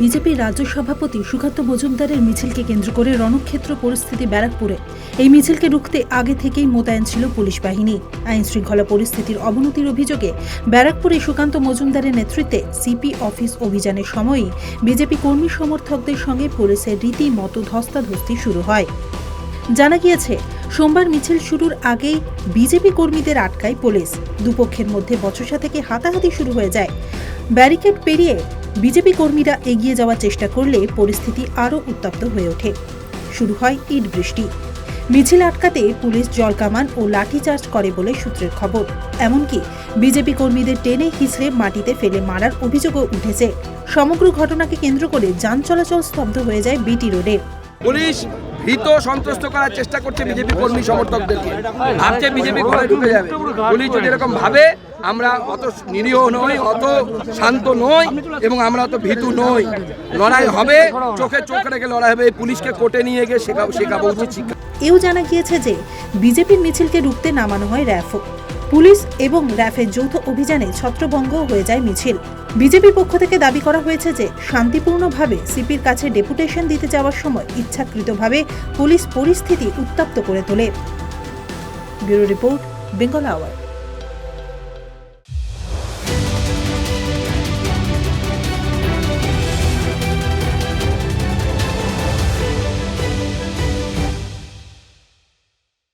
রাজ্য সভাপতি সুকান্ত মজুমদারের মিছিলকে কেন্দ্র করে রণক্ষেত্র পরিস্থিতি ব্যারাকপুরে। এই মিছিলকে রুখতে আগে থেকেই মোতায়েন ছিল পুলিশ বাহিনী। আইন শৃঙ্খলা পরিস্থিতির অবনতির অভিযোগে ব্যারাকপুরে সুকান্ত মজুমদারের নেতৃত্বে সিপি অফিস অভিযানের সময়ই বিজেপি কর্মী সমর্থকদের সঙ্গে পুলিশের রীতিমতো ধস্তাধস্তি শুরু হয়। জানা গিয়েছে, সোমবার মিছিল শুরুর আগেই বিজেপি কর্মীদের আটকায় পুলিশ। দুপক্ষের মধ্যে বচসা থেকে হাতাহাতি শুরু হয়ে যায়। ব্যারিকেড পেরিয়ে বিজেপি কর্মীরা এগিয়ে যাওয়ার চেষ্টা করলে পরিস্থিতি আরও উত্তপ্ত হয়ে ওঠে। শুরু হয় ইট বৃষ্টি। মিছিল আটকাতে পুলিশ জলকামান ও লাঠিচার্জ করে বলে সূত্রের খবর। এমনকি বিজেপি কর্মীদের টেনে হিসড়ে মাটিতে ফেলে মারার অভিযোগও উঠেছে। সমগ্র ঘটনাকে কেন্দ্র করে যান চলাচল স্তব্ধ হয়ে যায় বিটি রোডে। পুলিশ ভীত সন্ত্রস্ত করার চেষ্টা করছে বিজেপি কর্মী সমর্থকদেরকে। ভাবছে বিজেপি ঘরে ঢুকে যাবে। পুলিশ যদি এরকম ভাবে, আমরা অত নিরীহ নই, অত শান্ত নই এবং আমরা অত ভীতু নই। লড়াই হবে, চোখে চোখ রেখে লড়াই হবে। পুলিশকে কোর্টে নিয়ে গিয়ে শেখাবো শেখাবো উচিত এও জানা গিয়েছে যে বিজেপির মিছিলকে রুখতে নামানো হয় র্যাফও। পুলিশ এবং র্যাফের যৌথ অভিযানে ছত্রভঙ্গ হয়ে যায় মিছিল। বিজেপির পক্ষ থেকে দাবি করা হয়েছে যে, শান্তিপূর্ণভাবে সিপির কাছে ডেপুটেশন দিতে যাওয়ার সময় ইচ্ছাকৃতভাবে পুলিশ পরিস্থিতি উত্তপ্ত করে তোলে। Bureau report, Bengal hour.